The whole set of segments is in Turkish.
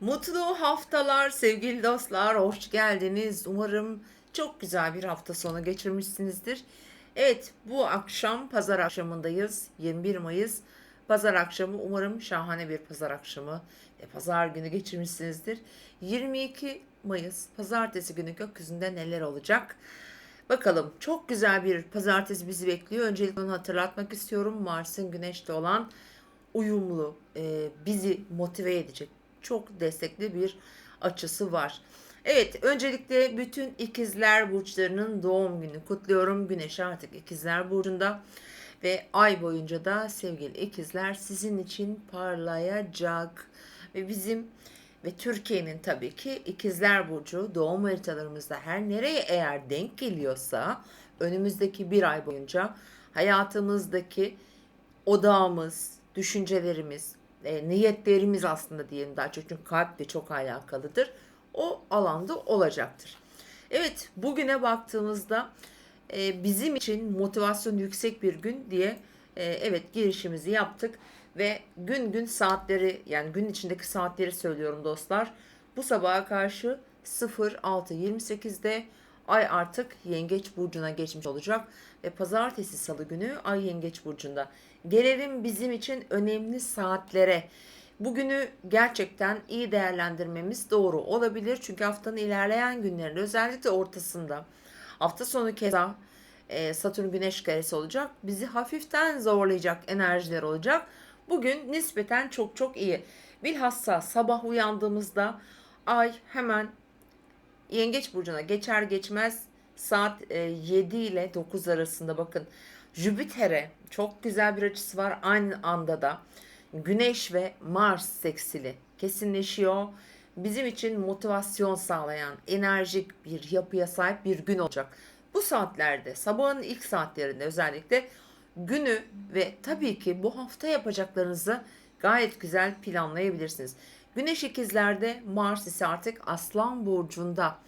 Mutlu haftalar sevgili dostlar. Hoş geldiniz. Umarım çok güzel bir hafta sonu geçirmişsinizdir. Evet, bu akşam pazar akşamındayız. 21 Mayıs pazar akşamı. Umarım şahane bir pazar akşamı ve pazar günü geçirmişsinizdir. 22 Mayıs pazartesi günü gökyüzünde neler olacak? Bakalım çok güzel bir pazartesi bizi bekliyor. Öncelikle onu hatırlatmak istiyorum. Mars'ın güneşte olan uyumlu, e, bizi motive edecek çok destekli bir açısı var. Evet, öncelikle bütün ikizler burçlarının doğum günü kutluyorum. Güneş artık ikizler burcunda ve ay boyunca da sevgili ikizler sizin için parlayacak ve bizim ve Türkiye'nin tabii ki ikizler burcu doğum haritalarımızda her nereye eğer denk geliyorsa önümüzdeki bir ay boyunca hayatımızdaki odağımız, düşüncelerimiz, e, niyetlerimiz aslında diyelim daha çok çünkü kalple çok alakalıdır. O alanda olacaktır. Evet bugüne baktığımızda e, bizim için motivasyon yüksek bir gün diye e, evet girişimizi yaptık ve gün gün saatleri yani gün içindeki saatleri söylüyorum dostlar. Bu sabaha karşı 06.28'de Ay artık Yengeç burcuna geçmiş olacak ve pazartesi salı günü Ay Yengeç burcunda. Gelelim bizim için önemli saatlere. Bugünü gerçekten iyi değerlendirmemiz doğru olabilir. Çünkü haftanın ilerleyen günlerinde özellikle ortasında hafta sonu keza e, Satürn Güneş karesi olacak. Bizi hafiften zorlayacak enerjiler olacak. Bugün nispeten çok çok iyi. Bilhassa sabah uyandığımızda ay hemen Yengeç burcuna geçer geçmez saat e, 7 ile 9 arasında bakın Jüpiter'e çok güzel bir açısı var aynı anda da Güneş ve Mars seksili kesinleşiyor. Bizim için motivasyon sağlayan enerjik bir yapıya sahip bir gün olacak. Bu saatlerde sabahın ilk saatlerinde özellikle günü ve tabii ki bu hafta yapacaklarınızı gayet güzel planlayabilirsiniz. Güneş ikizlerde Mars ise artık Aslan burcunda.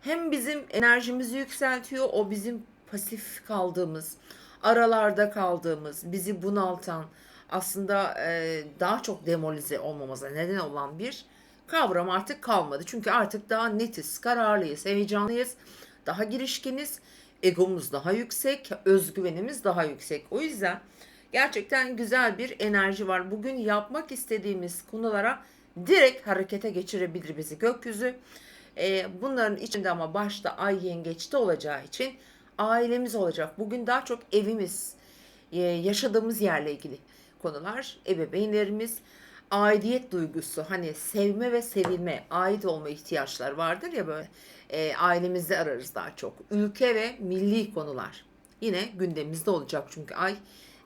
Hem bizim enerjimizi yükseltiyor, o bizim pasif kaldığımız, aralarda kaldığımız, bizi bunaltan, aslında e, daha çok demolize olmamıza neden olan bir kavram artık kalmadı. Çünkü artık daha netiz, kararlıyız, heyecanlıyız, daha girişkiniz, egomuz daha yüksek, özgüvenimiz daha yüksek. O yüzden gerçekten güzel bir enerji var. Bugün yapmak istediğimiz konulara direkt harekete geçirebilir bizi gökyüzü. E, bunların içinde ama başta ay yengeçte olacağı için ailemiz olacak. Bugün daha çok evimiz, e, yaşadığımız yerle ilgili konular, ebeveynlerimiz, aidiyet duygusu, hani sevme ve sevilme, ait olma ihtiyaçlar vardır ya böyle e, ailemizde ararız daha çok. Ülke ve milli konular yine gündemimizde olacak çünkü ay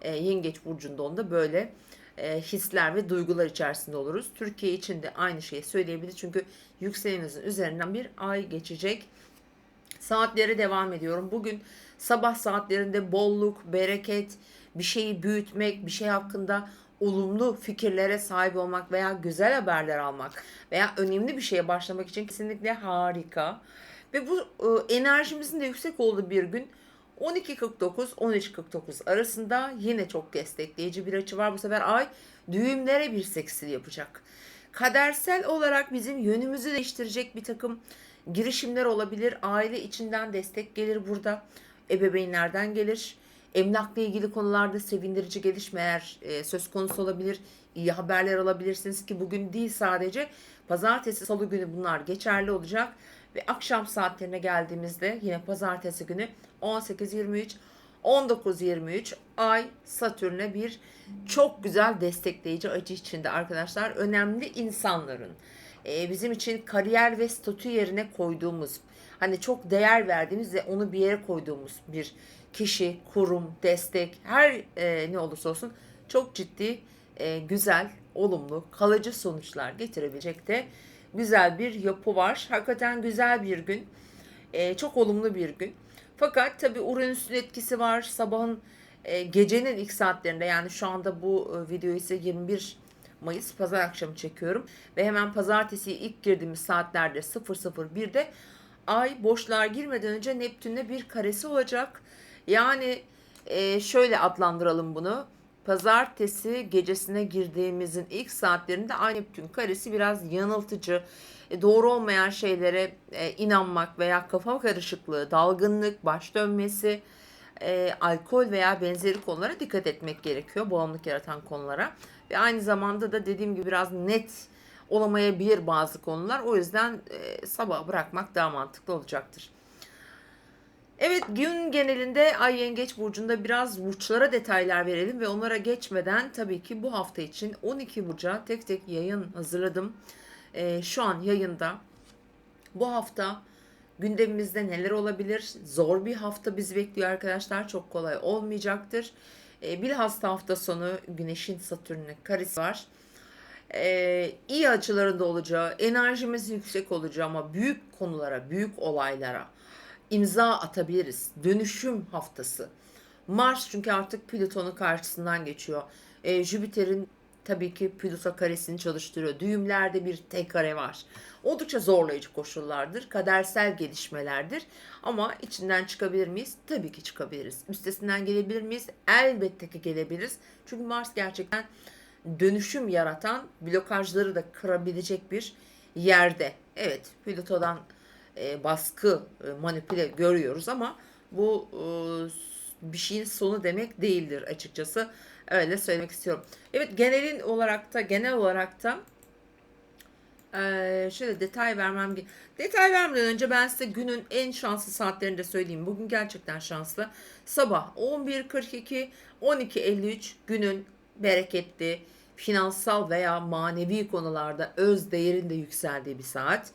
e, yengeç burcunda onda böyle e, hisler ve duygular içerisinde oluruz. Türkiye için de aynı şeyi söyleyebiliriz. Çünkü yükselenimizin üzerinden bir ay geçecek. Saatlere devam ediyorum. Bugün sabah saatlerinde bolluk, bereket, bir şeyi büyütmek, bir şey hakkında olumlu fikirlere sahip olmak veya güzel haberler almak veya önemli bir şeye başlamak için kesinlikle harika. Ve bu e, enerjimizin de yüksek olduğu bir gün 12.49-13.49 arasında yine çok destekleyici bir açı var. Bu sefer ay düğümlere bir seksil yapacak. Kadersel olarak bizim yönümüzü değiştirecek bir takım girişimler olabilir. Aile içinden destek gelir burada. Ebeveynlerden gelir. Emlakla ilgili konularda sevindirici gelişmeler e, söz konusu olabilir. İyi haberler alabilirsiniz ki bugün değil sadece pazartesi salı günü bunlar geçerli olacak. Ve akşam saatlerine geldiğimizde yine pazartesi günü 18.23 19.23 Ay Satürn'e bir çok güzel destekleyici açı içinde arkadaşlar. Önemli insanların e, bizim için kariyer ve statü yerine koyduğumuz hani çok değer verdiğimiz ve onu bir yere koyduğumuz bir kişi, kurum, destek her e, ne olursa olsun çok ciddi, e, güzel, olumlu, kalıcı sonuçlar getirebilecek de güzel bir yapı var. Hakikaten güzel bir gün. E, çok olumlu bir gün. Fakat tabi Uranüs'ün etkisi var. Sabahın e, gecenin ilk saatlerinde yani şu anda bu e, videoyu ise 21 Mayıs pazar akşamı çekiyorum. Ve hemen pazartesi ilk girdiğimiz saatlerde 001'de ay boşluğa girmeden önce Neptün'le bir karesi olacak. Yani e, şöyle adlandıralım bunu. Pazartesi gecesine girdiğimizin ilk saatlerinde Ay Neptün karesi biraz yanıltıcı, e, doğru olmayan şeylere e, inanmak veya kafa karışıklığı, dalgınlık, baş dönmesi, e, alkol veya benzeri konulara dikkat etmek gerekiyor. Bağımlılık yaratan konulara. Ve aynı zamanda da dediğim gibi biraz net olamayabilir bazı konular. O yüzden e, sabah bırakmak daha mantıklı olacaktır. Evet gün genelinde Ay Yengeç Burcu'nda biraz burçlara detaylar verelim ve onlara geçmeden tabii ki bu hafta için 12 burca tek tek yayın hazırladım. Ee, şu an yayında bu hafta gündemimizde neler olabilir? Zor bir hafta bizi bekliyor arkadaşlar. Çok kolay olmayacaktır. Ee, bilhassa hafta sonu Güneş'in Satürn'ün karesi var. Ee, iyi açılarında olacağı, enerjimiz yüksek olacağı ama büyük konulara, büyük olaylara imza atabiliriz. Dönüşüm haftası. Mars çünkü artık Plüton'un karşısından geçiyor. Ee, Jüpiter'in tabii ki Plüto karesini çalıştırıyor. Düğümlerde bir tek kare var. Oldukça zorlayıcı koşullardır. Kadersel gelişmelerdir. Ama içinden çıkabilir miyiz? Tabii ki çıkabiliriz. Üstesinden gelebilir miyiz? Elbette ki gelebiliriz. Çünkü Mars gerçekten dönüşüm yaratan, blokajları da kırabilecek bir yerde. Evet, Plüto'dan e, baskı, e, manipüle görüyoruz ama bu e, bir şeyin sonu demek değildir açıkçası. Öyle söylemek istiyorum. Evet genelin olarak da genel olarak da şöyle detay vermem detay vermeden önce ben size günün en şanslı saatlerini de söyleyeyim. Bugün gerçekten şanslı. Sabah 11.42 12.53 günün bereketli finansal veya manevi konularda öz değerin de yükseldiği bir saat.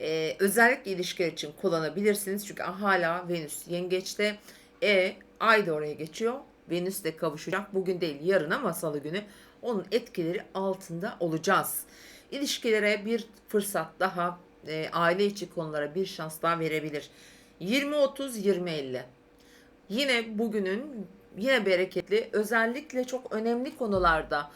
Ee, özellikle ilişkiler için kullanabilirsiniz. Çünkü hala Venüs yengeçte. E, ay da oraya geçiyor. Venüs de kavuşacak. Bugün değil yarın ama salı günü. Onun etkileri altında olacağız. İlişkilere bir fırsat daha, e, aile içi konulara bir şans daha verebilir. 20-30-20-50. Yine bugünün yine bereketli özellikle çok önemli konularda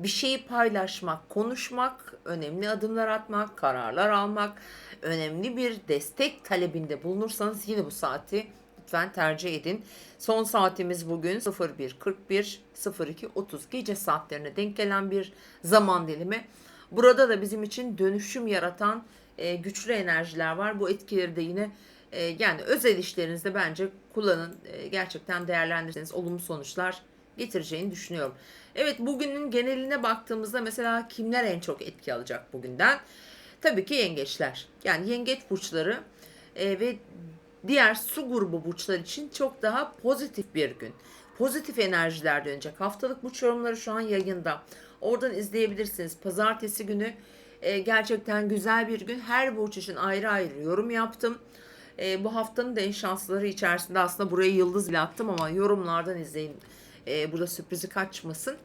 bir şeyi paylaşmak, konuşmak, önemli adımlar atmak, kararlar almak, önemli bir destek talebinde bulunursanız yine bu saati lütfen tercih edin. Son saatimiz bugün 01.41 02.30 gece saatlerine denk gelen bir zaman dilimi. Burada da bizim için dönüşüm yaratan e, güçlü enerjiler var. Bu etkileri de yine e, yani özel işlerinizde bence kullanın. E, gerçekten değerlendirirseniz olumlu sonuçlar getireceğini düşünüyorum. Evet bugünün geneline baktığımızda mesela kimler en çok etki alacak bugünden? Tabii ki yengeçler. Yani yengeç burçları e, ve diğer su grubu burçlar için çok daha pozitif bir gün. Pozitif enerjiler dönecek. Haftalık burç yorumları şu an yayında. Oradan izleyebilirsiniz. Pazartesi günü e, gerçekten güzel bir gün. Her burç için ayrı ayrı yorum yaptım. E, bu haftanın da en şansları içerisinde aslında buraya yıldız bile attım ama yorumlardan izleyin. E, burada sürprizi kaçmasın.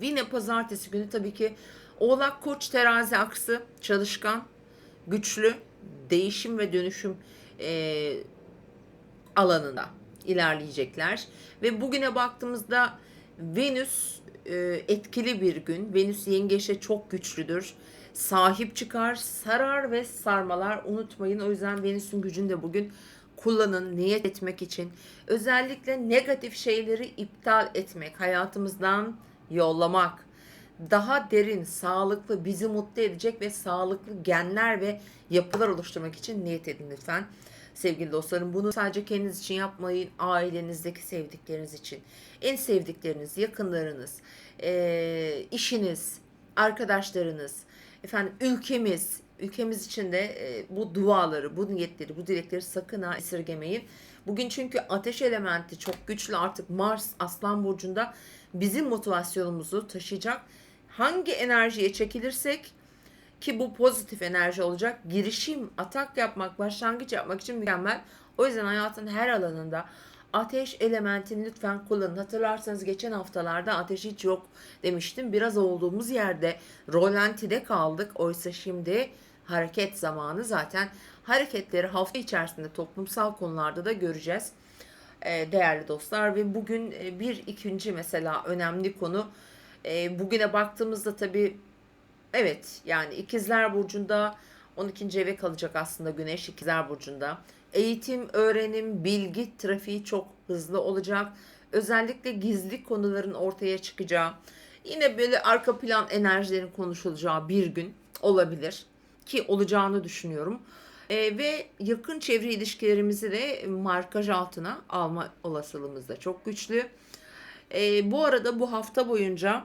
Yine pazartesi günü tabii ki Oğlak Koç terazi aksı çalışkan, güçlü, değişim ve dönüşüm e, alanında ilerleyecekler. Ve bugüne baktığımızda Venüs e, etkili bir gün. Venüs yengeçe çok güçlüdür. Sahip çıkar, sarar ve sarmalar. Unutmayın o yüzden Venüs'ün gücünü de bugün kullanın niyet etmek için. Özellikle negatif şeyleri iptal etmek, hayatımızdan yollamak. Daha derin, sağlıklı, bizi mutlu edecek ve sağlıklı genler ve yapılar oluşturmak için niyet edin lütfen. Sevgili dostlarım bunu sadece kendiniz için yapmayın, ailenizdeki sevdikleriniz için. En sevdikleriniz, yakınlarınız, işiniz, arkadaşlarınız, efendim ülkemiz, ülkemiz için de e, bu duaları, bu niyetleri, bu dilekleri sakın ha esirgemeyin. Bugün çünkü ateş elementi çok güçlü artık Mars Aslan Burcu'nda bizim motivasyonumuzu taşıyacak. Hangi enerjiye çekilirsek ki bu pozitif enerji olacak. Girişim, atak yapmak, başlangıç yapmak için mükemmel. O yüzden hayatın her alanında ateş elementini lütfen kullanın. Hatırlarsanız geçen haftalarda ateş hiç yok demiştim. Biraz olduğumuz yerde rolantide kaldık. Oysa şimdi hareket zamanı zaten hareketleri hafta içerisinde toplumsal konularda da göreceğiz e, değerli dostlar ve bugün e, bir ikinci mesela önemli konu e, bugüne baktığımızda tabii Evet yani ikizler burcunda 12. eve kalacak aslında güneş ikizler burcunda. Eğitim, öğrenim, bilgi trafiği çok hızlı olacak. özellikle gizli konuların ortaya çıkacağı, yine böyle arka plan enerjilerin konuşulacağı bir gün olabilir ki olacağını düşünüyorum. E, ve yakın çevre ilişkilerimizi de markaj altına alma olasılığımız da çok güçlü. E, bu arada bu hafta boyunca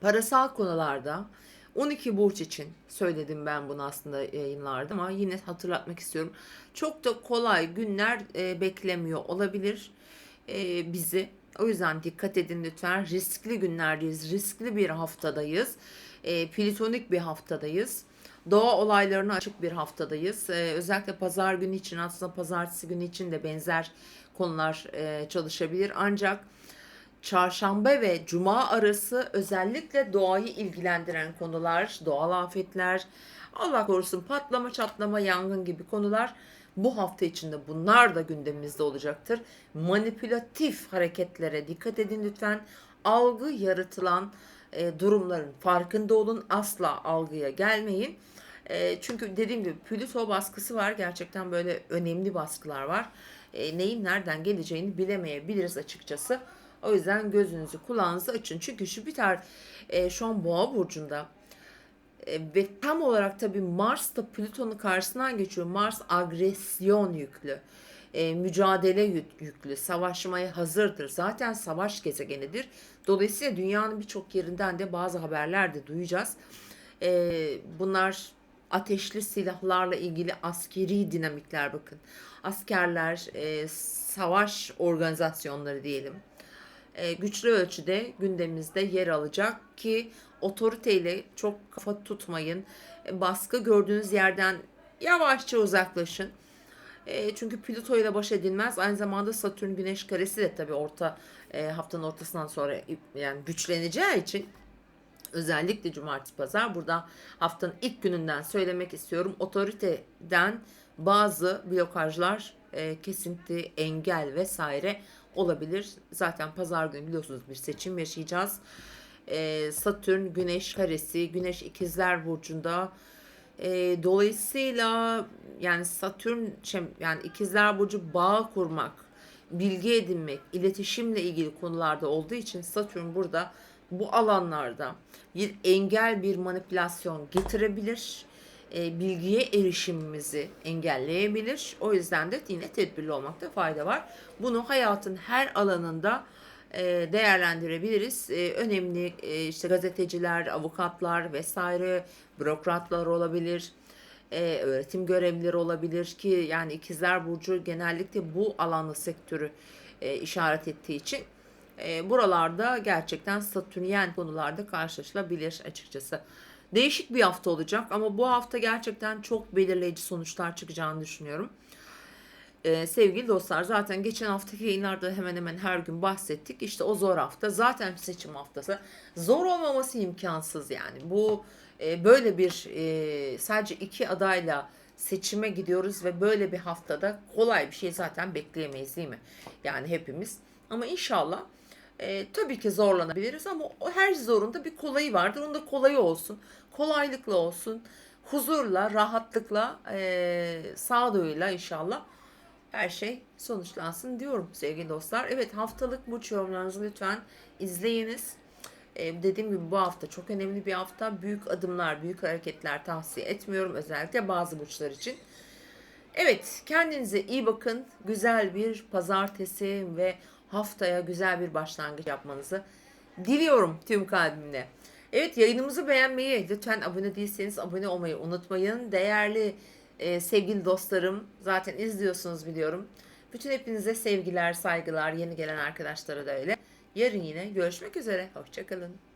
parasal konularda 12 burç için söyledim ben bunu aslında yayınlarda ama yine hatırlatmak istiyorum. Çok da kolay günler e, beklemiyor olabilir e, bizi. O yüzden dikkat edin lütfen. Riskli günlerdeyiz. Riskli bir haftadayız. E, platonik bir haftadayız. Doğa olaylarına açık bir haftadayız. E, özellikle pazar günü için aslında pazartesi günü için de benzer konular e, çalışabilir. Ancak çarşamba ve cuma arası özellikle doğayı ilgilendiren konular, doğal afetler, Allah korusun patlama, çatlama, yangın gibi konular bu hafta içinde bunlar da gündemimizde olacaktır. Manipülatif hareketlere dikkat edin lütfen. Algı yaratılan e, durumların farkında olun. Asla algıya gelmeyin. E, çünkü dediğim gibi Plüto baskısı var. Gerçekten böyle önemli baskılar var. E, neyin nereden geleceğini bilemeyebiliriz açıkçası. O yüzden gözünüzü kulağınızı açın. Çünkü Jüpiter e, şu an Boğa burcunda e, ve tam olarak tabii Mars da Plüton'un karşısından geçiyor. Mars agresyon yüklü. E, mücadele yüklü, savaşmaya hazırdır. Zaten savaş gezegenidir. Dolayısıyla dünyanın birçok yerinden de bazı haberler de duyacağız. E, bunlar ateşli silahlarla ilgili askeri dinamikler bakın. Askerler, e, savaş organizasyonları diyelim güçlü ölçüde gündemimizde yer alacak ki otoriteyle çok kafa tutmayın. E, baskı gördüğünüz yerden yavaşça uzaklaşın. E, çünkü Plüto ile baş edilmez. Aynı zamanda Satürn Güneş karesi de tabii orta haftanın ortasından sonra yani güçleneceği için özellikle cumartesi pazar burada haftanın ilk gününden söylemek istiyorum. Otoriteden bazı blokajlar, kesinti, engel vesaire olabilir. Zaten pazar günü biliyorsunuz bir seçim yaşayacağız. Ee, Satürn, Güneş karesi, Güneş ikizler burcunda. Ee, dolayısıyla yani Satürn şey, yani ikizler burcu bağ kurmak, bilgi edinmek, iletişimle ilgili konularda olduğu için Satürn burada bu alanlarda bir engel, bir manipülasyon getirebilir e, bilgiye erişimimizi engelleyebilir. O yüzden de yine tedbirli olmakta fayda var. Bunu hayatın her alanında e, değerlendirebiliriz. E, önemli e, işte gazeteciler, avukatlar vesaire, bürokratlar olabilir. E, öğretim görevlileri olabilir ki yani ikizler burcu genellikle bu alanlı sektörü e, işaret ettiği için e, buralarda gerçekten satürnyen konularda karşılaşılabilir açıkçası. Değişik bir hafta olacak ama bu hafta gerçekten çok belirleyici sonuçlar çıkacağını düşünüyorum. Ee, sevgili dostlar zaten geçen haftaki yayınlarda hemen hemen her gün bahsettik. İşte o zor hafta zaten seçim haftası. Zor olmaması imkansız yani. Bu e, böyle bir e, sadece iki adayla seçime gidiyoruz ve böyle bir haftada kolay bir şey zaten bekleyemeyiz değil mi? Yani hepimiz. Ama inşallah e, tabii ki zorlanabiliriz ama her zorunda bir kolayı vardır. Onun da kolayı olsun. Kolaylıkla olsun. Huzurla, rahatlıkla, e, sağduyuyla inşallah her şey sonuçlansın diyorum sevgili dostlar. Evet haftalık burç yorumlarınızı lütfen izleyiniz. Ee, dediğim gibi bu hafta çok önemli bir hafta. Büyük adımlar, büyük hareketler tavsiye etmiyorum. Özellikle bazı burçlar için. Evet kendinize iyi bakın. Güzel bir pazartesi ve haftaya güzel bir başlangıç yapmanızı diliyorum tüm kalbimle. Evet yayınımızı beğenmeyi, lütfen abone değilseniz abone olmayı unutmayın. Değerli e, sevgili dostlarım zaten izliyorsunuz biliyorum. Bütün hepinize sevgiler, saygılar, yeni gelen arkadaşlara da öyle. Yarın yine görüşmek üzere. Hoşçakalın.